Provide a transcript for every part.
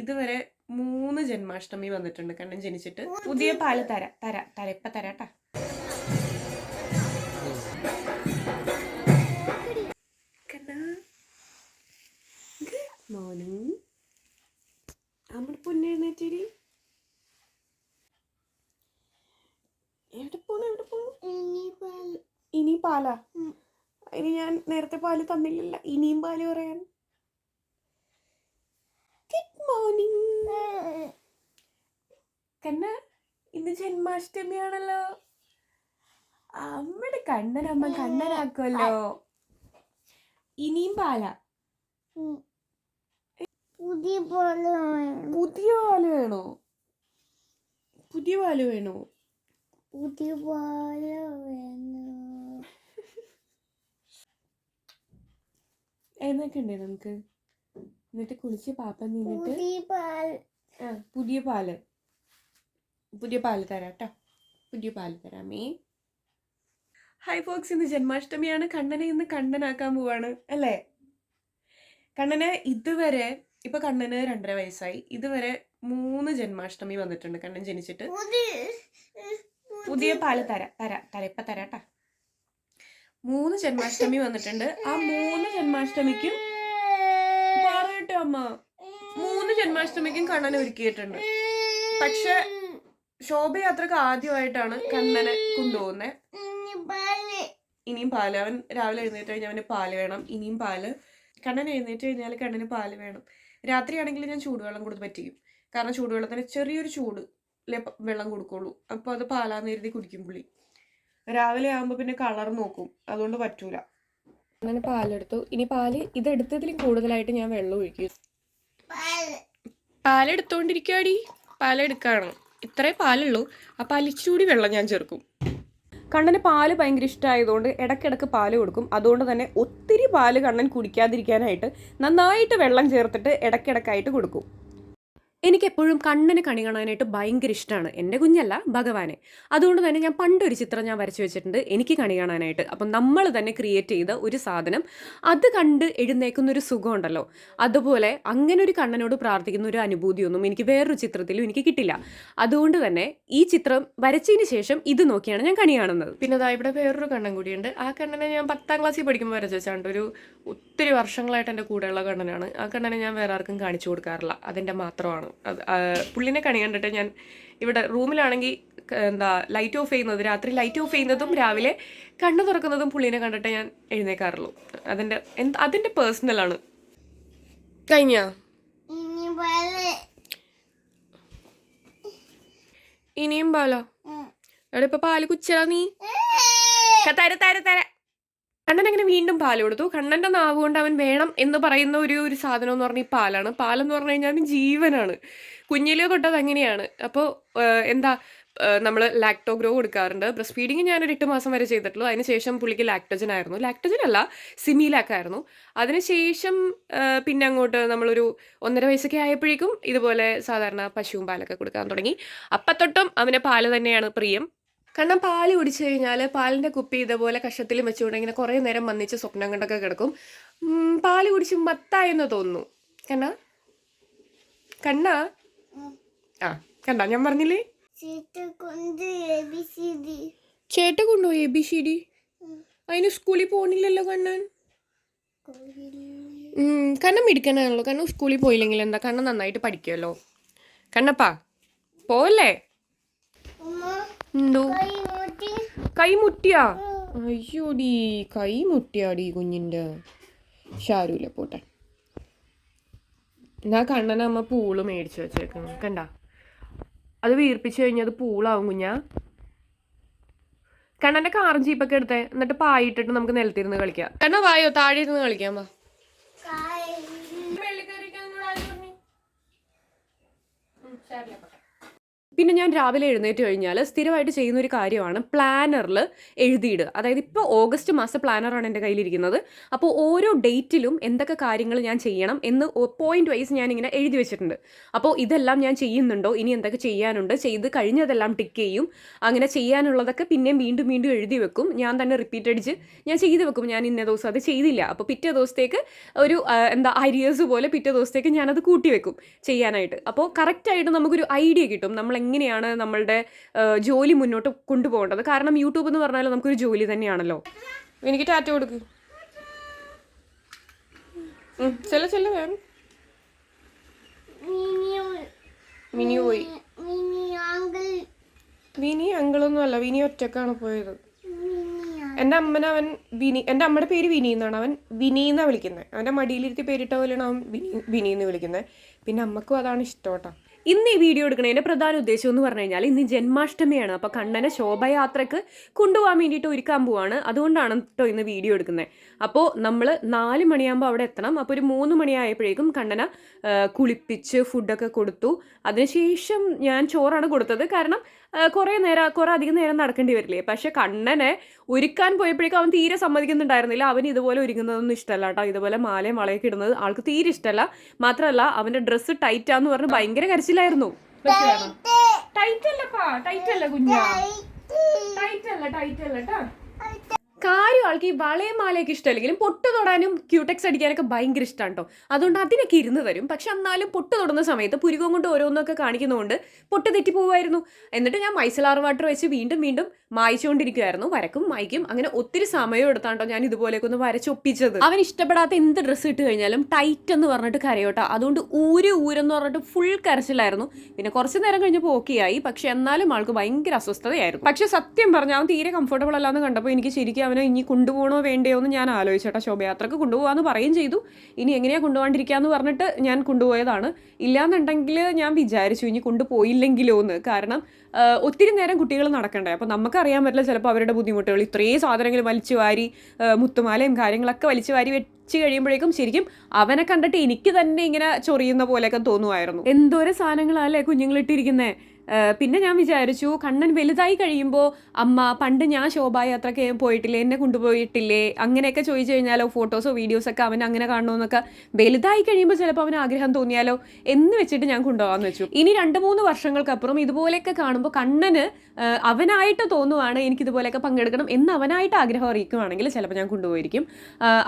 ഇതുവരെ മൂന്ന് ജന്മാഷ്ടമി വന്നിട്ടുണ്ട്. കണ്ണൻ ജനിച്ചിട്ട് പുതിയ പാൽ തര. തര. തര ഇപ്പൊ തരാട്ടാ കണ്ണാ. മോനും നമ്മുടെ പൊന്നെഴുന്നേറ്റേരി എവിടെ പോണു? എവിടെ പോണു? ഇനി പാലാ. ഇനി ഞാൻ നേരത്തെ പാൽ തന്നില്ലല്ല. ഇനിയും പാൽ പറയാൻ കണ്ണ ഇന്ന് ജന്മാഷ്ടമിയാണല്ലോ. അമ്മയുടെ കണ്ണനമ്മ കണ്ണനാക്കുമല്ലോ ഇനിയും പാല. പുതിയ പോലെ പുതിയ പാൽ വേണോ? പുതിയ പാൽ വേണോ? പുതിയ പാൽ വേണോ? എന്നൊക്കെ ഉണ്ട് നമുക്ക്? എന്നിട്ട് കുളിച്ച് പാപ്പ നിന്നിട്ട് പുതിയ പാൽ ആ പുതിയ പാൽ. പുതിയ പാൽ തരാം കേട്ടോ പുതിയ പാൽ തരാമേ. ഹൈ ഫോക്സ് ഇന്ന് ജന്മാഷ്ടമിയാണ്. കണ്ണനെ ഇന്ന് കണ്ണനാക്കാൻ പോവാണ് അല്ലേ? കണ്ണനെ ഇതുവരെ ഇപ്പൊ കണ്ണന് രണ്ടര വയസ്സായി. ഇതുവരെ മൂന്ന് ജന്മാഷ്ടമി വന്നിട്ടുണ്ട്. കണ്ണൻ ജനിച്ചിട്ട് പുതിയ പാൽ തരാ തരാ തര. ഇപ്പൊ തരാട്ടാ. മൂന്ന് ജന്മാഷ്ടമി വന്നിട്ടുണ്ട്. ആ മൂന്ന് ജന്മാഷ്ടമിക്കും പറയട്ടെ അമ്മ. മൂന്ന് ജന്മാഷ്ടമിക്കും കണ്ണൻ ഒരുക്കിയിട്ടുണ്ട്. പക്ഷെ ശോഭയാത്രക്ക് ആദ്യമായിട്ടാണ് കണ്ണനെ കൊണ്ടുപോകുന്നത് ഇനിയും പാൽ. അവൻ രാവിലെ എഴുന്നേറ്റ് കഴിഞ്ഞാൽ അവന് പാൽ വേണം. ഇനിയും പാൽ. കണ്ണൻ എഴുന്നേറ്റ് കഴിഞ്ഞാൽ കണ്ണന് പാൽ വേണം. രാത്രിയാണെങ്കിൽ ഞാൻ ചൂടുവെള്ളം കൊടുത്ത് പറ്റിക്കും. കാരണം ചൂടുവെള്ളത്തിന് ചെറിയൊരു ചൂട് വെള്ളം കൊടുക്കുള്ളൂ. അപ്പോൾ അത് പാലാന്ന് എഴുതി കുടിക്കും പുള്ളി. രാവിലെ ആകുമ്പോൾ പിന്നെ കളർ നോക്കും. അതുകൊണ്ട് പറ്റൂല. അങ്ങനെ പാലെടുത്തു. ഇനി പാൽ ഇതെടുത്തതിലും കൂടുതലായിട്ട് ഞാൻ വെള്ളം ഒഴിക്കും. പാൽ. പാലെടുത്തോണ്ടിരിക്കാടി പാലെടുക്കാണ്. ഇത്രേ പാലുള്ളൂ. ആ പാൽ ഇച്ചിരി വെള്ളം ഞാൻ ചേർക്കും. കണ്ണന് പാൽ ഭയങ്കര ഇഷ്ടമായതുകൊണ്ട് ഇടയ്ക്കിടയ്ക്ക് പാൽ കൊടുക്കും. അതുകൊണ്ട് തന്നെ ഒത്തിരി പാൽ കണ്ണൻ കുടിക്കാതിരിക്കാനായിട്ട് നന്നായിട്ട് വെള്ളം ചേർത്തിട്ട് ഇടയ്ക്കിടയ്ക്കായിട്ട് കൊടുക്കും. എനിക്കെപ്പോഴും കണ്ണന് കണി കാണാനായിട്ട് ഭയങ്കര ഇഷ്ടമാണ് എന്റെ കുഞ്ഞല്ല ഭഗവാനെ. അതുകൊണ്ട് തന്നെ ഞാൻ പണ്ടൊരു ചിത്രം ഞാൻ വരച്ചു വെച്ചിട്ടുണ്ട്. എനിക്ക് കണി കാണാനായിട്ട്. അപ്പം നമ്മൾ തന്നെ ക്രിയേറ്റ് ചെയ്ത ഒരു സാധനം. അത് കണ്ട് എഴുന്നേക്കുന്ന ഒരു സുഖമുണ്ടല്ലോ. അതുപോലെ അങ്ങനെ ഒരു കണ്ണനോട് പ്രാർത്ഥിക്കുന്ന ഒരു അനുഭൂതിയൊന്നും എനിക്ക് വേറൊരു ചിത്രത്തിലും എനിക്ക് കിട്ടില്ല. അതുകൊണ്ട് തന്നെ ഈ ചിത്രം വരച്ചതിന് ശേഷം ഇത് നോക്കിയാണ് ഞാൻ കണി കാണുന്നത്. പിന്നെ അതാ ഇവിടെ വേറൊരു കണ്ണൻ കൂടിയുണ്ട്. ആ കണ്ണനെ ഞാൻ പത്താം ക്ലാസ്സിൽ പഠിക്കുമ്പോൾ വരച്ച് വെച്ചാണ്ട് ഒരു ഒത്തിരി വർഷങ്ങളായിട്ട് എന്റെ കൂടെയുള്ള കണ്ണനാണ്. ആ കണ്ണനെ ഞാൻ വേറെ ആർക്കും കാണിച്ചു കൊടുക്കാറില്ല. അതിന്റെ മാത്രമാണ്. അത് പുള്ളിനെ കണി കണ്ടിട്ട് ഞാൻ ഇവിടെ റൂമിലാണെങ്കിൽ എന്താ ലൈറ്റ് ഓഫ് ചെയ്യുന്നത് രാത്രി ലൈറ്റ് ഓഫ് ചെയ്യുന്നതും രാവിലെ കണ്ണു തുറക്കുന്നതും പുള്ളിനെ കണ്ടിട്ട് ഞാൻ എഴുന്നേക്കാറുള്ളൂ. അതിന്റെ എന്ത് അതിന്റെ പേഴ്സണലാണ് കഴിഞ്ഞ? ഇനിയും പാലോ. എവിടെ ഇപ്പൊ പാൽ കുച്ചടാ നീ? തര തര തര. കണ്ണൻ അങ്ങനെ വീണ്ടും പാൽ കൊടുത്തു. കണ്ണന്റെ നാവ് കൊണ്ട് അവൻ വേണം എന്ന് പറയുന്ന ഒരു ഒരു സാധനം എന്ന് പറഞ്ഞാൽ ഈ പാലാണ്. പാലെന്ന് പറഞ്ഞു കഴിഞ്ഞാൽ ജീവനാണ്. കുഞ്ഞിലേ തൊട്ടത് അങ്ങനെയാണ്. അപ്പോൾ എന്താ നമ്മൾ ലാക്ടോഗ്രോ കൊടുക്കാറുണ്ട്. ബ്രസ്റ്റ് ഫീഡിങ് ഞാനൊരു എട്ട് മാസം വരെ ചെയ്തിട്ടുള്ളൂ. അതിനുശേഷം പുള്ളിക്ക് ലാക്ടോജൻ ആയിരുന്നു. ലാക്ടോജൻ അല്ല സിമിലാക്ക് ആയിരുന്നു. അതിനുശേഷം പിന്നെ അങ്ങോട്ട് നമ്മളൊരു ഒന്നര വയസ്സൊക്കെ ആയപ്പോഴേക്കും ഇതുപോലെ സാധാരണ പശുവും പാലൊക്കെ കൊടുക്കാൻ തുടങ്ങി. അപ്പത്തൊട്ടും അവന് പാൽ തന്നെയാണ് പ്രിയം. കാരണം പാൽ കുടിച്ചു കഴിഞ്ഞാൽ പാലിന്റെ കുപ്പി ഇതുപോലെ കഷത്തിൽ വെച്ചുകൊണ്ട് ഇങ്ങനെ കുറേ നേരം വന്നിച്ച് സ്വപ്നം കണ്ടൊക്കെ കിടക്കും. പാൽ പാൽ കുടിച്ച് മത്തായെന്ന് തോന്നുന്നു. കണ്ണ? കണ്ണ? ആ കണ്ട ഞാൻ പറഞ്ഞില്ലേ? ചീത്ത കൊണ്ട് എ ബി സി ഡി. ചേട്ട കൊണ്ടുപോയി എ ബി സി ഡി? അതിന് സ്കൂളിൽ പോണില്ലല്ലോ കണ്ണൻ. കണ്ണൻ മിടിക്കണാണല്ലോ കണ്ണൻ സ്കൂളിൽ പോയില്ലെങ്കിൽ എന്താ? കണ്ണൻ നന്നായിട്ട് പഠിക്കുമല്ലോ കണ്ണപ്പാ പോവല്ലേ? ഉമ്മ. എന്തോ? കൈമുട്ടിയാ? മുട്ടി കൈ മുട്ടിയാ അയ്യോടി കൈ മുട്ടിയാടി കുഞ്ഞിന്റെ ഷാരൂല പോട്ടെ. എന്നാ കണ്ണന അമ്മ പൂൾ മേടിച്ചു വെച്ചേക്കുന്നു കണ്ട? അത് വീർപ്പിച്ചു കഴിഞ്ഞാൽ അത് പൂളാവും കുഞ്ഞാ. കണ്ണന്റെ കാറും ജീപ്പൊക്കെ എടുത്തേ. എന്നിട്ട് പായിട്ടിട്ട് നമുക്ക് നിലത്തിരുന്ന് കളിക്കാം. കണ്ണ വായോ താഴെ ഇരുന്ന് കളിക്കാം വാ. കൈ പിന്നെ ഞാൻ രാവിലെ എഴുന്നേറ്റ് കഴിഞ്ഞാൽ സ്ഥിരമായിട്ട് ചെയ്യുന്ന ഒരു കാര്യമാണ് പ്ലാനറിൽ എഴുതിയിടുക അതായത് ഇപ്പോൾ ഓഗസ്റ്റ് മാസ പ്ലാനറാണ് എന്റെ കയ്യിലിരിക്കുന്നത്. അപ്പോൾ ഓരോ ഡേറ്റിലും എന്തൊക്കെ കാര്യങ്ങൾ ഞാൻ ചെയ്യണം എന്ന് പോയിന്റ് വൈസ് ഞാൻ ഇങ്ങനെ എഴുതി വെച്ചിട്ടുണ്ട്. അപ്പോൾ ഇതെല്ലാം ഞാൻ ചെയ്യുന്നുണ്ടോ? ഇനി എന്തൊക്കെ ചെയ്യാനുണ്ട്? ചെയ്ത് കഴിഞ്ഞതെല്ലാം ടിക്ക് ചെയ്യും. അങ്ങനെ ചെയ്യാനുള്ളതൊക്കെ പിന്നെയും വീണ്ടും വീണ്ടും എഴുതി വെക്കും. ഞാൻ തന്നെ റിപ്പീറ്റ് അടിച്ച് ഞാൻ ചെയ്ത് വെക്കും. ഞാൻ ഇന്ന ദിവസം അത് ചെയ്തില്ല. അപ്പോൾ പിറ്റേ ദിവസത്തേക്ക് ഒരു എന്താ അരിയേഴ്സ് പോലെ പിറ്റേ ദിവസത്തേക്ക് ഞാനത് കൂട്ടി വെക്കും ചെയ്യാനായിട്ട്. അപ്പോൾ കറക്റ്റായിട്ട് നമുക്കൊരു ഐഡിയ കിട്ടും. നമ്മൾ എങ്ങനെയാണ് നമ്മളുടെ ജോലി മുന്നോട്ട് കൊണ്ടുപോകേണ്ടത്? കാരണം യൂട്യൂബ് എന്ന് പറഞ്ഞാൽ നമുക്കൊരു ജോലി തന്നെയാണല്ലോ. എനിക്ക് ടാറ്റ കൊടുക്ക്. ചെല്ല ചെല്ല വിനി അങ്കിളൊന്നും അല്ല വിനി ഒറ്റക്കാണ് പോയത്. എന്റെ അമ്മനെ അവൻ വിനി എന്റെ അമ്മയുടെ പേര് വിനി എന്നാണ്. അവൻ വിനി എന്നാണ് വിളിക്കുന്നത് അവന്റെ മടിയിലിരുത്തി പേരിട്ട പോലെയാണ് അവൻ വിനി വിനി എന്ന് വിളിക്കുന്നത് പിന്നെ അമ്മക്കും അതാണ് ഇഷ്ടം കേട്ടോ. ഇന്ന് ഈ വീഡിയോ എടുക്കുന്നതിന്റെ പ്രധാന ഉദ്ദേശം എന്ന് പറഞ്ഞു കഴിഞ്ഞാൽ ഇന്ന് ജന്മാഷ്ടമിയാണ്. അപ്പോൾ കണ്ണനെ ശോഭയാത്രക്ക് കൊണ്ടുപോകാൻ വേണ്ടിയിട്ട് ഒരുക്കാൻ പോവാണ്. അതുകൊണ്ടാണ് കേട്ടോ ഇന്ന് വീഡിയോ എടുക്കുന്നത്. അപ്പോൾ നമ്മൾ നാല് മണിയാകുമ്പോൾ അവിടെ എത്തണം. അപ്പോൾ ഒരു മൂന്ന് മണിയായപ്പോഴേക്കും കണ്ണനെ കുളിപ്പിച്ച് ഫുഡൊക്കെ കൊടുത്തു. അതിനുശേഷം ഞാൻ ചോറാണ് കൊടുത്തത്. കാരണം കുറേ നേരം കുറേ അധികം നേരം നടക്കേണ്ടി വരില്ലേ? പക്ഷെ കണ്ണനെ ഒരുക്കാൻ പോയപ്പോഴേക്കും അവൻ തീരെ സമ്മതിക്കുന്നുണ്ടായിരുന്നില്ല. അവൻ ഇതുപോലെ ഒരുങ്ങുന്നതൊന്നും ഇഷ്ടമല്ല കേട്ടോ. ഇതുപോലെ മാലയും വളയൊക്കെ ഇടുന്നത് ആൾക്ക് തീരെ ഇഷ്ടമല്ല. മാത്രമല്ല അവന്റെ ഡ്രസ്സ് ടൈറ്റാന്ന് പറഞ്ഞ് ഭയങ്കര കരച്ചിലായിരുന്നു. ടൈറ്റ് അല്ലപ്പാ ടൈറ്റ് അല്ല കുഞ്ഞാ. ടൈറ്റ് അല്ല ടൈറ്റ് അല്ല ട്ടാ. കാര്യം ആൾക്ക് ഈ വളയും മാലയൊക്കെ ഇഷ്ടമല്ലെങ്കിലും പൊട്ട് തൊടാനും ക്യൂടെക്സ് അടിക്കാനൊക്കെ ഭയങ്കര ഇഷ്ടമാണ് കേട്ടോ അതുകൊണ്ട് അതിനൊക്കെ ഇരുന്ന് തരും പക്ഷെ എന്നാലും പൊട്ട് തൊടുന്ന സമയത്ത് പുരുകം കൊണ്ട് ഓരോന്നൊക്കെ കാണിക്കുന്നതുകൊണ്ട് പൊട്ട് തെറ്റി പോകുമായിരുന്നു എന്നിട്ട് ഞാൻ മൈസലാർ വാട്ടർ വെച്ച് വീണ്ടും വീണ്ടും മായിച്ചുകൊണ്ടിരിക്കുമായിരുന്നു വരക്കും മായ്ക്കും. അങ്ങനെ ഒത്തിരി സമയം എടുത്താണ്ടോ ഞാൻ ഇതുപോലെയൊക്കെ ഒന്ന് വരച്ചൊപ്പിച്ചത് അവൻ ഇഷ്ടപ്പെടാത്ത എന്ത് ഡ്രസ്സ് ഇട്ട് കഴിഞ്ഞാലും ടൈറ്റ് എന്ന് പറഞ്ഞിട്ട് കരയോട്ടോ അതുകൊണ്ട് ഊര് ഊരെന്ന് പറഞ്ഞിട്ട് ഫുൾ കരച്ചിലായിരുന്നു. പിന്നെ കുറച്ച് നേരം കഴിഞ്ഞപ്പോൾ ഓക്കെ ആയി. പക്ഷെ എന്നാലും ആൾക്ക് ഭയങ്കര അസ്വസ്ഥതയായിരുന്നു. പക്ഷെ സത്യം പറഞ്ഞാൽ അവൻ തീരെ കംഫർട്ടബിൾ അല്ലാന്ന് കണ്ടപ്പോൾ എനിക്ക് ശരിക്കും അവനെ ഇനി കൊണ്ടുപോകണോ വേണ്ടയോ എന്ന് ഞാൻ ആലോചിച്ചേട്ടാ ശോഭയാത്രക്ക് കൊണ്ടുപോകാന്ന് പറയുകയും ചെയ്തു. ഇനി എങ്ങനെയാ കൊണ്ടുപോകാണ്ടിരിക്കാന്ന് പറഞ്ഞിട്ട് ഞാൻ കൊണ്ടുപോയതാണ്. ഇല്ലാന്നുണ്ടെങ്കിൽ ഞാൻ വിചാരിച്ചു ഇനി കൊണ്ടുപോയില്ലെങ്കിലോ എന്ന്. കാരണം ഒത്തിരി നേരം കുട്ടികൾ നടക്കണ്ടേ. അപ്പോൾ നമുക്കറിയാൻ പറ്റില്ല ചിലപ്പോൾ അവരുടെ ബുദ്ധിമുട്ടുകൾ. ഇത്രയും സാധനങ്ങൾ വലിച്ചു വാരി മുത്തുമാലയും കാര്യങ്ങളൊക്കെ വലിച്ചു വാരി വെച്ച് കഴിയുമ്പോഴേക്കും ശരിക്കും അവനെ കണ്ടിട്ട് എനിക്ക് തന്നെ ഇങ്ങനെ ചൊറിയുന്ന പോലെയൊക്കെ തോന്നുമായിരുന്നു. എന്തോരം സാധനങ്ങളല്ലേ കുഞ്ഞുങ്ങളിട്ടിരിക്കുന്നേ? പിന്നെ ഞാൻ വിചാരിച്ചു കണ്ണൻ വലുതായി കഴിയുമ്പോൾ അമ്മ പണ്ട് ഞാൻ ശോഭായാത്രയ്ക്ക് പോയിട്ടില്ലേ? എന്നെ കൊണ്ടുപോയിട്ടില്ലേ? അങ്ങനെയൊക്കെ ചോദിച്ചു കഴിഞ്ഞാലോ ഫോട്ടോസോ വീഡിയോസ് ഒക്കെ അവൻ അങ്ങനെ കാണണമെന്നൊക്കെ വലുതായി കഴിയുമ്പോൾ ചിലപ്പോൾ അവന് ആഗ്രഹം തോന്നിയാലോ എന്ന് വെച്ചിട്ട് ഞാൻ കൊണ്ടുപോകാമെന്ന് വെച്ചു. ഇനി രണ്ട് മൂന്ന് വർഷങ്ങൾക്കപ്പുറം ഇതുപോലെയൊക്കെ കാണുമ്പോൾ കണ്ണന് അവനായിട്ട് തോന്നുവാണ് എനിക്ക് ഇതുപോലെയൊക്കെ പങ്കെടുക്കണം എന്ന് അവനായിട്ട് ആഗ്രഹം അറിയിക്കുവാണെങ്കിൽ ചിലപ്പോൾ ഞാൻ കൊണ്ടുപോയിരിക്കും.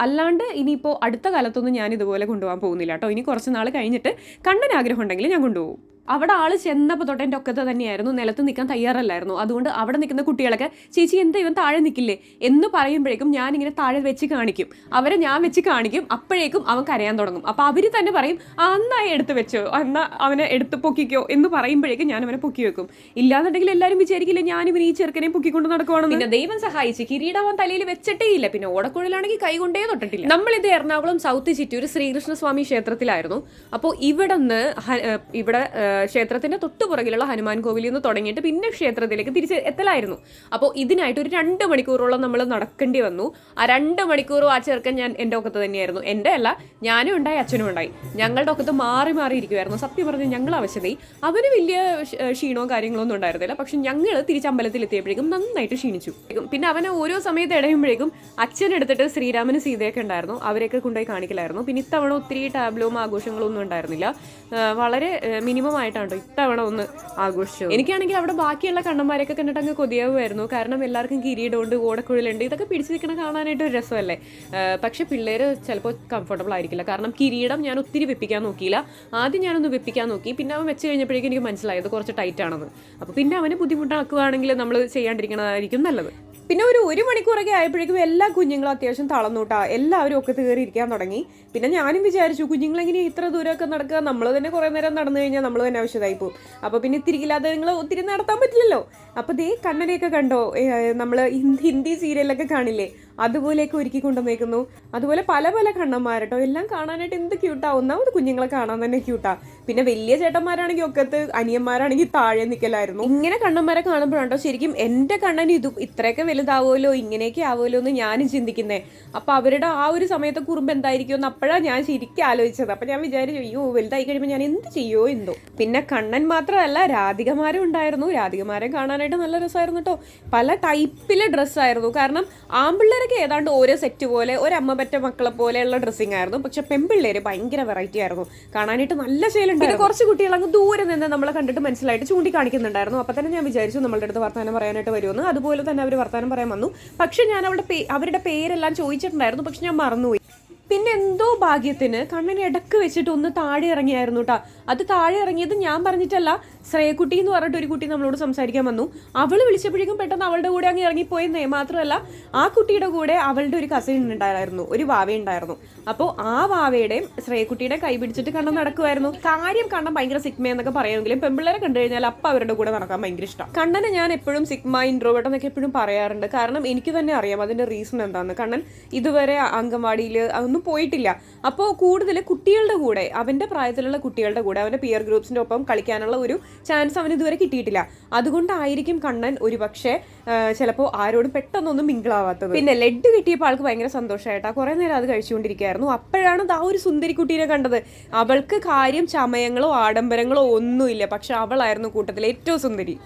അല്ലാണ്ട് ഇനിയിപ്പോൾ അടുത്ത കാലത്തൊന്നും ഞാൻ ഇതുപോലെ കൊണ്ടുപോകാൻ പോകുന്നില്ല കേട്ടോ. ഇനി കുറച്ച് നാൾ കഴിഞ്ഞിട്ട് കണ്ണൻ ആഗ്രഹം ഉണ്ടെങ്കിൽ ഞാൻ കൊണ്ടുപോകും. അവിടെ ആൾ ചെന്നപ്പോൾ തൊട്ട് എന്റെ ഒക്കത്തെ തന്നെയായിരുന്നു. നിലത്ത് നിൽക്കാൻ തയ്യാറല്ലായിരുന്നു. അതുകൊണ്ട് അവിടെ നിൽക്കുന്ന കുട്ടികളൊക്കെ ചേച്ചി എന്താ ഇവൻ താഴെ നിൽക്കില്ലേ? എന്ന് പറയുമ്പോഴേക്കും ഞാൻ ഇങ്ങനെ താഴെ വെച്ച് കാണിക്കും. അവരെ ഞാൻ വെച്ച് കാണിക്കും. അപ്പോഴേക്കും അവൻ കരയാൻ തുടങ്ങും. അപ്പോൾ അവർ തന്നെ പറയും "ആ, അന്നായി എടുത്ത് വെച്ചോ? എന്നാ അവനെ എടുത്ത് പൊക്കിക്കോ? എന്ന് പറയുമ്പോഴേക്കും ഞാൻ അവനെ പൊക്കി വെക്കും. ഇല്ലാന്നുണ്ടെങ്കിൽ എല്ലാവരും വിചാരിക്കില്ല ഞാൻ ഇവൻ ഈ ചെറുക്കനെ പൊക്കിക്കൊണ്ട് നടക്കുവാണെന്ന്? പിന്നെ ദൈവം സഹായിച്ച്. കിരീടം അവൻ തലയിൽ വെച്ചിട്ടേ ഇല്ല. പിന്നെ ഓടക്കുഴലാണെങ്കിൽ കൈ കൊണ്ടേ തൊട്ടിട്ടില്ല. നമ്മളിത് എറണാകുളം സൗത്ത് ചിറ്റൂർ ശ്രീകൃഷ്ണസ്വാമി ക്ഷേത്രത്തിലായിരുന്നു. അപ്പോൾ ഇവിടെ നിന്ന് ഇവിടെ ഏഹ്, ക്ഷേത്രത്തിന്റെ തൊട്ടു പുറകിലുള്ള ഹനുമാൻ കോവിലിൽ നിന്ന് തുടങ്ങിയിട്ട് പിന്നെ ക്ഷേത്രത്തിലേക്ക് തിരിച്ച് എത്തലായിരുന്നു. അപ്പോൾ ഇതിനായിട്ട് ഒരു രണ്ട് മണിക്കൂറോളം നമ്മൾ നടക്കേണ്ടി വന്നു. ആ രണ്ട് മണിക്കൂറും ആ ചെറുക്കൻ ഞാൻ എന്റെ ഒക്കത്ത് തന്നെയായിരുന്നു. എന്റെ അല്ല ഞാനും ഉണ്ടായി അച്ഛനും ഉണ്ടായി. ഞങ്ങളുടെ ഒക്കത്ത് മാറി മാറി ഇരിക്കുമായിരുന്നു സത്യം പറഞ്ഞ് ഞങ്ങൾ അവശതയി അവന് വലിയ ക്ഷീണോ കാര്യങ്ങളോ ഒന്നും ഉണ്ടായിരുന്നില്ല. പക്ഷെ ഞങ്ങൾ തിരിച്ച് അമ്പലത്തിൽ എത്തിയപ്പോഴേക്കും നന്നായിട്ട് ക്ഷീണിച്ചു. പിന്നെ അവനെ ഓരോ സമയത്ത് ഇടയുമ്പോഴേക്കും അച്ഛൻ എടുത്തിട്ട് ശ്രീരാമന് സീതയൊക്കെ ഉണ്ടായിരുന്നു. അവരെയൊക്കെ കൊണ്ടുപോയി കാണിക്കലായിരുന്നു. പിന്നെ ഇത്തവണ ഒത്തിരി ടാബ്ലോ ആഘോഷങ്ങളൊന്നും ഉണ്ടായിരുന്നില്ല. വളരെ മിനിമം ആയിട്ടാണ് ഇത്തവണ ഒന്ന് ആഘോഷിച്ചു എനിക്കാണെങ്കിൽ അവിടെ ബാക്കിയുള്ള കണ്ണന്മാരെയൊക്കെ കണ്ടിട്ട് അങ്ങ് കൊതിയാവുമായിരുന്നു. കാരണം എല്ലാവർക്കും കിരീടമുണ്ട് ഓടക്കുഴലുണ്ട്. ഇതൊക്കെ പിടിച്ചു നിൽക്കണ കാണാനായിട്ട് ഒരു രസമല്ലേ? പക്ഷെ പിള്ളേർ ചിലപ്പോൾ കംഫർട്ടബിൾ ആയിരിക്കില്ല. കാരണം കിരീടം ഞാൻ ഒത്തിരി വെപ്പിക്കാൻ നോക്കിയില്ല. ആദ്യം ഞാനൊന്ന് വെപ്പിക്കാൻ നോക്കി. പിന്നെ അവൻ വെച്ച് കഴിഞ്ഞപ്പോഴേക്കും എനിക്ക് മനസ്സിലായത് കുറച്ച് ടൈറ്റ് ആണെന്ന്. അപ്പോൾ പിന്നെ അവന് ബുദ്ധിമുട്ടാക്കുകയാണെങ്കിൽ നമ്മൾ ചെയ്യാണ്ടിരിക്കുന്നതായിരിക്കും നല്ലത്. പിന്നെ ഒരു ഒരു മണിക്കൂറൊക്കെ ആയപ്പോഴേക്കും എല്ലാ കുഞ്ഞുങ്ങളും അത്യാവശ്യം തളർന്നൂട്ടാ. എല്ലാവരും ഒക്കെ കയറി ഇരിക്കാൻ തുടങ്ങി. പിന്നെ ഞാനും വിചാരിച്ചു കുഞ്ഞുങ്ങളെങ്ങനെ ഇത്ര ദൂരമൊക്കെ നടക്കുക? നമ്മൾ തന്നെ കുറേ നേരം നടന്നു കഴിഞ്ഞാൽ നമ്മൾ തന്നെ ആവശ്യമായി പോകും. അപ്പോൾ പിന്നെ ഇത്തിരി ഇല്ലാതെ നിങ്ങൾ ഒത്തിരി നടത്താൻ പറ്റില്ലല്ലോ. അപ്പോൾ ദേ കണ്ണനെയൊക്കെ കണ്ടോ? നമ്മൾ ഹിന്ദി സീരിയലൊക്കെ കാണില്ലേ? അതുപോലെയൊക്കെ ഒരുക്കി കൊണ്ടുവന്നേക്കുന്നു. അതുപോലെ പല പല കണ്ണന്മാരട്ടോ എല്ലാം കാണാനായിട്ട് എന്ത് ക്യൂട്ടാ ഒന്നാമത് കുഞ്ഞുങ്ങളെ കാണാൻ തന്നെ ക്യൂട്ടാ പിന്നെ വലിയ ചേട്ടന്മാരാണെങ്കിൽ ഒക്കത്ത് അനിയന്മാരാണെങ്കിൽ താഴെ നിൽക്കലായിരുന്നു ഇങ്ങനെ കണ്ണന്മാരെ കാണുമ്പോഴാണ് ശരിക്കും എന്റെ കണ്ണൻ ഇത് ഇത്രയൊക്കെ വലുതാവുമല്ലോ ഇങ്ങനെയൊക്കെ ആവുമല്ലോ എന്ന് ഞാനും ചിന്തിക്കുന്നേ. അപ്പൊ അവരുടെ ആ ഒരു സമയത്തെ കുറുമ്പ് എന്തായിരിക്കും അപ്പോഴാണ് ഞാൻ ശരിക്കും ആലോചിച്ചത്. അപ്പൊ ഞാൻ വിചാരിച്ചു അയ്യോ വലുതായി കഴിയുമ്പോൾ ഞാൻ എന്ത് ചെയ്യുമോ എന്തോ. പിന്നെ കണ്ണൻ മാത്രമല്ല രാധികമാരും ഉണ്ടായിരുന്നു. രാധികമാരെ കാണാനായിട്ട് നല്ല രസമായിരുന്നു കേട്ടോ പല ടൈപ്പിലെ ഡ്രസ്സായിരുന്നു. കാരണം ആമ്പിള്ളേരൊക്കെ ഏതാണ്ട് ഓരോ സെറ്റ് പോലെ ഒരമ്മ പറ്റ മക്കളെ പോലെയുള്ള ഡ്രസ്സിങ് ആയിരുന്നു. പക്ഷെ പെൺപിള്ളേര് ഭയങ്കര വെറൈറ്റി ആയിരുന്നു. കാണാനായിട്ട് നല്ല ശൈലുണ്ട് പിന്നെ കുറച്ച് കുട്ടികൾ അങ്ങ് ദൂരെ നിന്ന് നമ്മളെ കണ്ടിട്ട് മനസ്സിലായിട്ട് ചൂണ്ടിക്കാണിക്കുന്നുണ്ടായിരുന്നു. അപ്പം തന്നെ ഞാൻ വിചാരിച്ചു നമ്മളുടെ അടുത്ത് വർത്തമാനം പറയാനായിട്ട് വരുമെന്ന്. അതുപോലെ തന്നെ അവർ വർത്തമാനം പറയാൻ വന്നു. പക്ഷെ ഞാൻ അവളുടെ അവരുടെ പേരെല്ലാം ചോദിച്ചിട്ടുണ്ടായിരുന്നു. പക്ഷെ ഞാൻ മറന്നുപോയി. പിന്നെ എന്തോ ഭാഗ്യത്തിന് കണ്ണിന് ഇടയ്ക്ക് വെച്ചിട്ട് ഒന്ന് താഴെ ഇറങ്ങിയായിരുന്നു കേട്ടാ അത് താഴെ ഇറങ്ങിയത് ഞാൻ പറഞ്ഞിട്ടല്ല. ശ്രേയക്കുട്ടി എന്ന് പറഞ്ഞിട്ട് ഒരു കുട്ടി നമ്മളോട് സംസാരിക്കാൻ വന്നു. അവൾ വിളിച്ചപ്പോഴേക്കും പെട്ടെന്ന് അവളുടെ കൂടെ അങ്ങ് ഇറങ്ങിപ്പോയെന്നേ മാത്രമല്ല ആ കുട്ടിയുടെ കൂടെ അവളുടെ ഒരു കസിൻ ഉണ്ടായിരുന്നു ഒരു വാവ ഉണ്ടായിരുന്നു. അപ്പോൾ ആ വാവയുടെയും ശ്രേയക്കുട്ടിയുടെ കൈ പിടിച്ചിട്ട് കണ്ണൻ നടക്കുമായിരുന്നു കാര്യം കണ്ണൻ ഭയങ്കര സിഗ്മ എന്നൊക്കെ പറയുമെങ്കിലും പെമ്പിള്ളേരെ കണ്ടു കഴിഞ്ഞാൽ അപ്പം അവരുടെ കൂടെ നടക്കാൻ ഭയങ്കര ഇഷ്ടം. കണ്ണനെ ഞാൻ എപ്പോഴും സിഗ്മ ഇൻട്രോവേർട്ട് എന്നൊക്കെ എപ്പോഴും പറയാറുണ്ട്. കാരണം എനിക്ക് തന്നെ അറിയാം അതിന്റെ റീസൺ എന്താണെന്ന് കണ്ണൻ ഇതുവരെ അംഗൻവാടിയിൽ അതൊന്നും പോയിട്ടില്ല. അപ്പോൾ കൂടുതൽ കുട്ടികളുടെ കൂടെ അവന്റെ പ്രായത്തിലുള്ള കുട്ടികളുടെ കൂടെ അവന്റെ പിയർ ഗ്രൂപ്പ്സിന്റെ ഒപ്പം കളിക്കാനുള്ള ഒരു ചാൻസ് അവന് ഇതുവരെ കിട്ടിയിട്ടില്ല. അതുകൊണ്ടായിരിക്കും കണ്ണൻ ഒരു പക്ഷേ ചിലപ്പോൾ ആരോടും പെട്ടെന്നൊന്നും മിങ്കിളാവാത്തത്. പിന്നെ ലെഡ് കിട്ടിയപ്പോൾ ആൾക്ക് ഭയങ്കര സന്തോഷമായിട്ടാ കുറേ നേരം അത് കഴിച്ചുകൊണ്ടിരിക്കുകയായിരുന്നു. അപ്പോഴാണ് ആ ഒരു സുന്ദരി കുട്ടീനെ കണ്ടത്. അവൾക്ക് കാര്യം ചമയങ്ങളോ ആഡംബരങ്ങളോ ഒന്നുമില്ല. പക്ഷെ അവളായിരുന്നു കൂട്ടത്തിലെ ഏറ്റവും സുന്ദരി.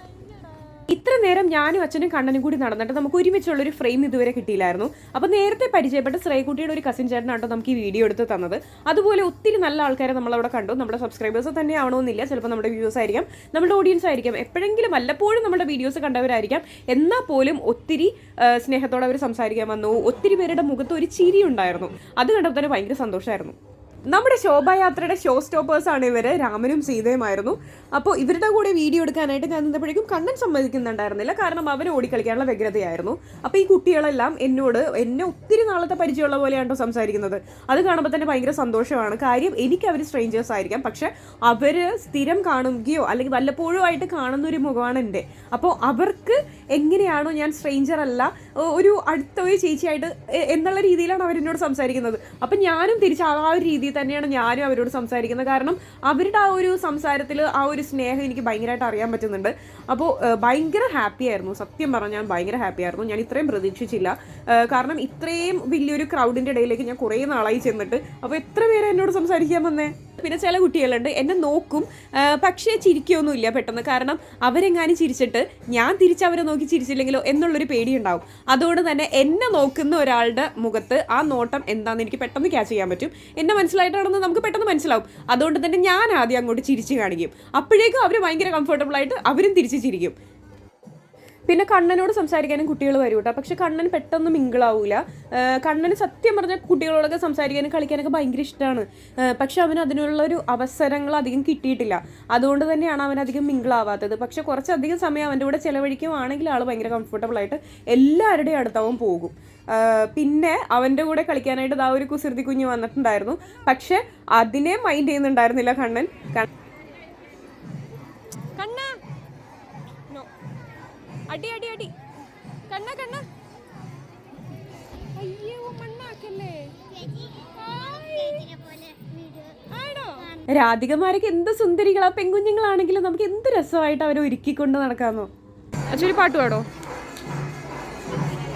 ഇത്ര നേരം ഞാനും അച്ഛനും കണ്ണനും കൂടി നടന്നിട്ട് നമുക്ക് ഒരുമിച്ചുള്ള ഒരു ഫ്രെയിം ഇതുവരെ കിട്ടിയില്ലായിരുന്നു. അപ്പൊ നേരത്തെ പരിചയപ്പെട്ട ശ്രേയക്കുട്ടിയുടെ ഒരു കസിൻ ചേട്ടനാട്ടോ നമുക്ക് ഈ വീഡിയോ എടുത്ത് തന്നത്. അതുപോലെ ഒത്തിരി നല്ല ആൾക്കാരെ നമ്മൾ അവിടെ കണ്ടു. നമ്മുടെ സബ്സ്ക്രൈബേഴ്സ് തന്നെ ആവണമെന്നില്ല ചിലപ്പോൾ നമ്മുടെ വ്യൂസ് ആയിരിക്കാം. നമ്മുടെ ഓഡിയൻസ് ആയിരിക്കാം. എപ്പോഴെങ്കിലും വല്ലപ്പോഴും നമ്മുടെ വീഡിയോസ് കണ്ടവരായിരിക്കാം. എന്നാൽ പോലും ഒത്തിരി സ്നേഹത്തോടെ അവർ സംസാരിക്കാൻ വന്നു. ഒത്തിരി പേരുടെ മുഖത്ത് ഒരു ചിരി ഉണ്ടായിരുന്നു. അത് കണ്ടപ്പോൾ തന്നെ ഭയങ്കര സന്തോഷമായിരുന്നു. നമ്മുടെ ശോഭായാത്രയുടെ ഷോ സ്റ്റോപ്പേഴ്സ് ആണ് ഇവർ. രാമനും സീതയുമായിരുന്നു. അപ്പോൾ ഇവരുടെ കൂടെ വീഡിയോ എടുക്കാനായിട്ട് ഞാൻ നിന്നപ്പോഴേക്കും കണ്ണൻ സമ്മതിക്കുന്നുണ്ടായിരുന്നില്ല. കാരണം അവർ ഓടിക്കളിക്കാനുള്ള വ്യഗ്രതയായിരുന്നു. അപ്പോൾ ഈ കുട്ടികളെല്ലാം എന്നോട് എന്നെ ഒത്തിരി നാളത്തെ പരിചയമുള്ള പോലെയാണോ സംസാരിക്കുന്നത്. അത് കാണുമ്പോൾ തന്നെ ഭയങ്കര സന്തോഷമാണ്. കാര്യം എനിക്ക് അവർ സ്ട്രേഞ്ചേഴ്സ് ആയിരിക്കാം. പക്ഷെ അവർ സ്ഥിരം കാണുകയോ അല്ലെങ്കിൽ വല്ലപ്പോഴും ആയിട്ട് കാണുന്ന ഒരു മുഖമാണ് എന്റെ. അപ്പോൾ അവർക്ക് എങ്ങനെയാണോ ഞാൻ സ്ട്രേഞ്ചർ അല്ല ഒരു അടുത്ത ഒരു ചേച്ചിയായിട്ട് എന്നുള്ള രീതിയിലാണ് അവരെന്നോട് സംസാരിക്കുന്നത്. അപ്പം ഞാനും തിരിച്ച് ആ ഒരു രീതിയിൽ തന്നെയാണ് ഞാനും അവരോട് സംസാരിക്കുന്നത്. കാരണം അവരുടെ ആ ഒരു സംസാരത്തിൽ ആ ഒരു സ്നേഹം എനിക്ക് ഭയങ്കരമായിട്ട് അറിയാൻ പറ്റുന്നുണ്ട്. അപ്പോൾ ഭയങ്കര ഹാപ്പി ആയിരുന്നു. സത്യം പറഞ്ഞാൽ ഞാൻ ഭയങ്കര ഹാപ്പി ആയിരുന്നു. ഞാൻ ഇത്രയും പ്രതീക്ഷിച്ചില്ല. കാരണം ഇത്രയും വലിയൊരു ക്രൗഡിന്റെ ഇടയിലേക്ക് ഞാൻ കുറേ നാളായി ചെന്നിട്ട്. അപ്പോൾ എത്ര പേര് എന്നോട് സംസാരിക്കാൻ വന്നേ? പിന്നെ ചില കുട്ടികളുണ്ട് എന്നെ നോക്കും. പക്ഷേ ചിരിക്കുകയൊന്നുമില്ല പെട്ടെന്ന്. കാരണം അവരെങ്ങാനും ചിരിച്ചിട്ട് ഞാൻ തിരിച്ച് അവരെ നോക്കി ചിരിച്ചില്ലെങ്കിലോ എന്നുള്ളൊരു പേടിയുണ്ടാവും. അതുകൊണ്ട് തന്നെ എന്നെ നോക്കുന്ന ഒരാളുടെ മുഖത്ത് ആ നോട്ടം എന്താണെന്ന് എനിക്ക് പെട്ടെന്ന് ക്യാച്ച് ചെയ്യാൻ പറ്റും. എന്നെ മനസ്സിലായിട്ടാണെന്ന് നമുക്ക് പെട്ടെന്ന് മനസ്സിലാവും. അതുകൊണ്ട് തന്നെ ഞാൻ ആദ്യം അങ്ങോട്ട് ചിരിച്ച് കാണിക്കും. അപ്പോഴേക്കും അവർ ഭയങ്കര കംഫർട്ടബിൾ ആയിട്ട് അവരും തിരിച്ച് ചിരിക്കും. പിന്നെ കണ്ണനോട് സംസാരിക്കാനും കുട്ടികൾ വരും കേട്ടോ. പക്ഷെ കണ്ണൻ പെട്ടെന്ന് മിങ്കിളാവൂല. ഏഹ് കണ്ണന് സത്യം പറഞ്ഞാൽ കുട്ടികളോടൊക്കെ സംസാരിക്കാനും കളിക്കാനൊക്കെ ഭയങ്കര ഇഷ്ടമാണ് പക്ഷെ അവന് അതിനുള്ള ഒരു അവസരങ്ങൾ അധികം കിട്ടിയിട്ടില്ല. അതുകൊണ്ട് തന്നെയാണ് അവൻ അധികം മിങ്കിളാവാത്തത്. പക്ഷെ കുറച്ചധികം സമയം അവന്റെ കൂടെ ചിലവഴിക്കുവാണെങ്കിൽ ആൾ ഭയങ്കര കംഫർട്ടബിൾ ആയിട്ട് എല്ലാവരുടെയും അടുത്താവും പോകും. പിന്നെ അവന്റെ കൂടെ കളിക്കാനായിട്ട് ആ ഒരു കുസൃതി കുഞ്ഞ് വന്നിട്ടുണ്ടായിരുന്നു. പക്ഷെ അതിനെ മൈൻഡ് ചെയ്യുന്നുണ്ടായിരുന്നില്ല കണ്ണൻ. കണ്ണ നോ അടി അടി അടി. കണ്ണ കണ്ണ. അയ്യോ മണ്ണാക്കല്ലേ? ആണോ? രാധികമാരൊക്കെ എന്ത് സുന്ദരികളാ. പെൺകുഞ്ഞുങ്ങളാണെങ്കിലും നമുക്ക് എന്ത് രസമായിട്ട് അവരെ ഒരുക്കിക്കൊണ്ട് നടക്കാമോ അച്ഛൊരു പാട്ട് പാടോ?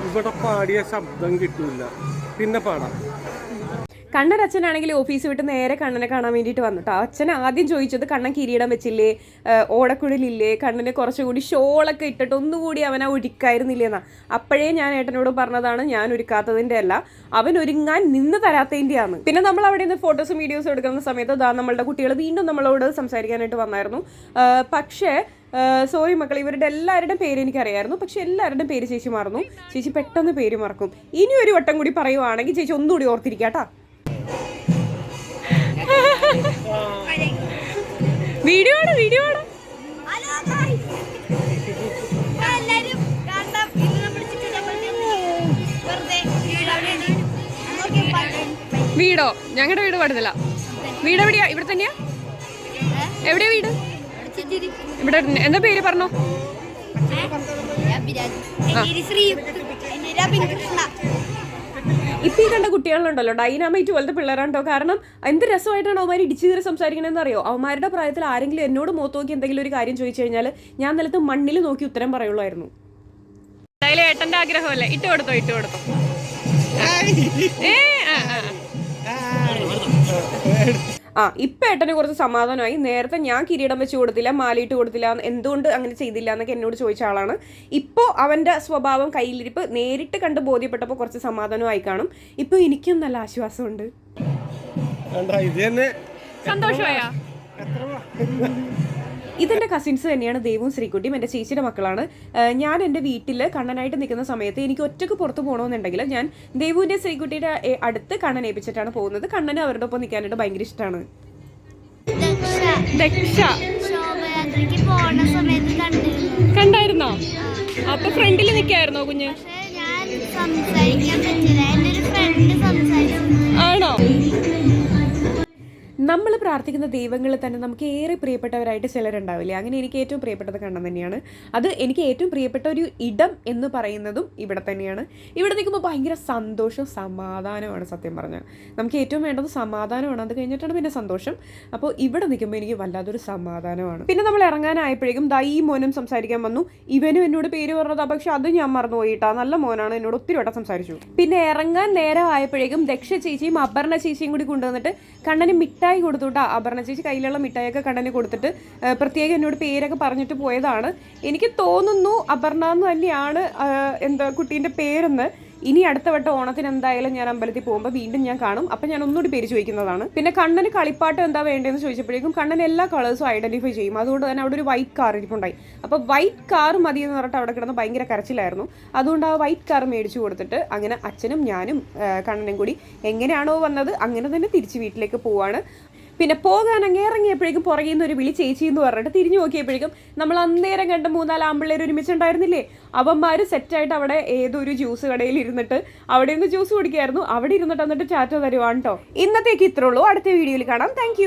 ഇവിടെ പാടിയ ശബ്ദം കിട്ടൂല. പിന്നെ പാടാം. കണ്ണൻ അച്ഛനാണെങ്കിൽ ഓഫീസ് വിട്ട് നേരെ കണ്ണനെ കാണാൻ വേണ്ടിയിട്ട് വന്നിട്ടോ? അച്ഛൻ ആദ്യം ചോദിച്ചത് കണ്ണൻ കിരീടം വെച്ചില്ലേ? ഓടക്കുഴലില്ലേ? കണ്ണനെ കുറച്ചുകൂടി ഷോളൊക്കെ ഇട്ടിട്ട് ഒന്നുകൂടി അവനെ ഒഴിക്കായിരുന്നില്ലെന്നാ അപ്പോഴേ ഞാൻ ഏട്ടനോട് പറഞ്ഞതാണ് ഞാൻ ഒരുക്കാത്തതിന്റെ അല്ല. അവൻ ഒരുങ്ങാൻ നിന്ന് തരാത്തതിന്റെയാണ്. പിന്നെ നമ്മൾ അവിടെ നിന്ന് ഫോട്ടോസും വീഡിയോസും എടുക്കുന്ന സമയത്ത് ദാ നമ്മളുടെ കുട്ടികൾ വീണ്ടും നമ്മളോട് സംസാരിക്കാനായിട്ട് വന്നായിരുന്നു. പക്ഷേ സോറി മക്കൾ ഇവരുടെ എല്ലാവരുടെയും പേര് എനിക്കറിയായിരുന്നു. പക്ഷെ എല്ലാവരുടെയും പേര് ചേച്ചി മറന്നു. ചേച്ചി പെട്ടെന്ന് പേര് മറക്കും. ഇനി ഒരു വട്ടം കൂടി പറയുവാണെങ്കിൽ ചേച്ചി ഒന്നുകൂടി ഓർത്തിരിക്കാട്ടാ വീഡിയോ ആണ് വീഡിയോ ആണ് വീടോ ഞങ്ങളുടെ വീട്? പാടുന്നില്ല വീട് എവിടെയാ? ഇവിടെ തന്നെയാ? എവിടെയാ വീട്? ഇവിടെ. എന്താ പേര് പറഞ്ഞോ? ശ്രീ. കൃഷ്ണ. ഇപ്പൊ ഈ കണ്ട കുട്ടികളുണ്ടല്ലോ ഡൈനാമൈറ്റ് പോലത്തെ പിള്ളേരാണ്ടോ കാരണം എന്ത് രസമായിട്ടാണ് അവന്മാർ ഇടിച്ചു കയറി സംസാരിക്കണമെന്ന് അറിയോ? അവന്മാരുടെ പ്രായത്തിൽ ആരെങ്കിലും എന്നോട് മുഖത്ത് നോക്കി എന്തെങ്കിലും ഒരു കാര്യം ചോദിച്ചു കഴിഞ്ഞാൽ ഞാൻ നിലത്ത് മണ്ണിൽ നോക്കി ഉത്തരം പറയുള്ളായിരുന്നു. എന്തായാലും ഏട്ടന്റെ ആഗ്രഹമല്ലേ? ഇട്ട് കൊടുത്തോ ഇട്ട് കൊടുത്തോ. ഏ, ആ, ആ. ഇപ്പം ഏട്ടന് കുറച്ച് സമാധാനമായി. നേരത്തെ ഞാൻ കിരീടം വെച്ച് കൊടുത്തില്ല മാലയിട്ട് കൊടുത്തില്ല എന്തുകൊണ്ട് അങ്ങനെ ചെയ്തില്ല എന്നൊക്കെ എന്നോട് ചോദിച്ച ആളാണ്. ഇപ്പോൾ അവന്റെ സ്വഭാവം കയ്യിലിരിപ്പ് നേരിട്ട് കണ്ട് ബോധ്യപ്പെട്ടപ്പോൾ കുറച്ച് സമാധാനമായി കാണും. ഇപ്പോൾ എനിക്കും നല്ല ആശ്വാസമുണ്ട്. സന്തോഷമായ? ഇതെന്റെ കസിൻസ് തന്നെയാണ് ദേവും ശ്രീകുട്ടിയും എന്റെ ചേച്ചിയുടെ മക്കളാണ്. ഞാൻ എന്റെ വീട്ടിൽ കണ്ണനായിട്ട് നിൽക്കുന്ന സമയത്ത് എനിക്ക് ഒറ്റയ്ക്ക് പുറത്ത് പോകണമെന്നുണ്ടെങ്കിൽ ഞാൻ ദേവുവിന്റെ ശ്രീകുട്ടിയുടെ അടുത്ത് കണ്ണൻ ഏൽപ്പിച്ചിട്ടാണ് പോകുന്നത്. കണ്ണന് അവരുടെ ഒപ്പം നിൽക്കാനായിട്ട് ഭയങ്കര ഇഷ്ടമാണ് കണ്ടായിരുന്നോ? അപ്പൊ ഫ്രണ്ടിൽ നിൽക്കായിരുന്നോ കുഞ്ഞ്? ഞാൻ സംസാരിക്കാൻ പറ്റില്ല. നമ്മൾ പ്രാർത്ഥിക്കുന്ന ദൈവങ്ങൾ തന്നെ നമുക്ക് ഏറെ പ്രിയപ്പെട്ടവരായിട്ട് ചിലരുണ്ടാവില്ലേ? അങ്ങനെ എനിക്ക് ഏറ്റവും പ്രിയപ്പെട്ടത് കണ്ണൻ തന്നെയാണ്. അത് എനിക്ക് ഏറ്റവും പ്രിയപ്പെട്ട ഒരു ഇടം എന്ന് പറയുന്നതും ഇവിടെ തന്നെയാണ്. ഇവിടെ നിൽക്കുമ്പോൾ ഭയങ്കര സന്തോഷവും സമാധാനമാണ് സത്യം പറഞ്ഞാൽ. നമുക്ക് ഏറ്റവും വേണ്ടത് സമാധാനമാണ്. അത് കഴിഞ്ഞിട്ടാണ് പിന്നെ സന്തോഷം. അപ്പോൾ ഇവിടെ നിൽക്കുമ്പോൾ എനിക്ക് വല്ലാത്തൊരു സമാധാനമാണ്. പിന്നെ നമ്മൾ ഇറങ്ങാനായപ്പോഴേക്കും ദാ ഈ മോനും സംസാരിക്കാൻ വന്നു. ഇവനും എന്നോട് പേര് പറഞ്ഞതാ. പക്ഷെ അത് ഞാൻ മറന്നുപോയിട്ടാ. നല്ല മോനാണ്. എന്നോട് ഒത്തിരി വട്ടം സംസാരിച്ചു. പിന്നെ ഇറങ്ങാൻ നേരം ആയപ്പോഴേക്കും ദക്ഷ ചേച്ചിയും അപർണ ചേച്ചിയും കൂടി കൊണ്ടുവന്നിട്ട് കണ്ണന് മിഠായി കൊടുത്തുട്ടാ അപർണ ചേച്ചി കയ്യിലുള്ള മിഠായിയൊക്കെ കണ്ണന് കൊടുത്തിട്ട് പ്രത്യേകം എന്നോട് പേരൊക്കെ പറഞ്ഞിട്ട് പോയതാണ്. എനിക്ക് തോന്നുന്നു അപർണ എന്ന് തന്നെയാണ് എന്താ കുട്ടീന്റെ പേരെന്ന്. ഇനി അടുത്ത വട്ടം ഓണത്തിന് എന്തായാലും ഞാൻ അമ്പലത്തിൽ പോകുമ്പോൾ വീണ്ടും ഞാൻ കാണും. അപ്പം ഞാൻ ഒന്നുകൂടി പേര് ചോദിക്കുന്നതാണ്. പിന്നെ കണ്ണന് കളിപ്പാട്ട് എന്താ വേണ്ടതെന്ന് ചോദിച്ചപ്പോഴേക്കും കണ്ണൻ എല്ലാ കളേഴ്സും ഐഡന്റിഫൈ ചെയ്യും. അതുകൊണ്ട് തന്നെ അവിടെ ഒരു വൈറ്റ് കാർ ഇരിപ്പുണ്ടായി. അപ്പോൾ വൈറ്റ് കാർ മതി എന്ന് പറഞ്ഞിട്ട് അവിടെ കിടന്ന് ഭയങ്കര കരച്ചിലായിരുന്നു. അതുകൊണ്ട് ആ വൈറ്റ് കാർ മേടിച്ചു കൊടുത്തിട്ട് അങ്ങനെ അച്ഛനും ഞാനും കണ്ണനും കൂടി എങ്ങനെയാണോ വന്നത് അങ്ങനെ തന്നെ തിരിച്ച് വീട്ടിലേക്ക് പോവാണ്. പിന്നെ പോകാൻ അങ്ങ് ഇറങ്ങിയപ്പോഴേക്കും പുറകിൽ നിന്ന് ഒരു വിളി ചേച്ചി എന്ന് പറഞ്ഞിട്ട് തിരിഞ്ഞു നോക്കിയപ്പോഴേക്കും നമ്മൾ അന്നേരം കണ്ട മൂന്നാൽ ആമ്പിള്ളേർ ഒരുമിച്ചുണ്ടായിരുന്നില്ലേ? അവന്മാർ സെറ്റായിട്ട് അവിടെ ഏതൊരു ജ്യൂസ് കടയിൽ ഇരുന്നിട്ട് അവിടെ നിന്ന് ജ്യൂസ് കുടിക്കായിരുന്നു. അവിടെ ഇരുന്നിട്ട് എന്നിട്ട് ചാറ്റ തരുവാണ് കേട്ടോ ഇന്നത്തേക്ക് ഇത്രയുള്ളൂ അടുത്ത വീഡിയോയിൽ കാണാം. താങ്ക്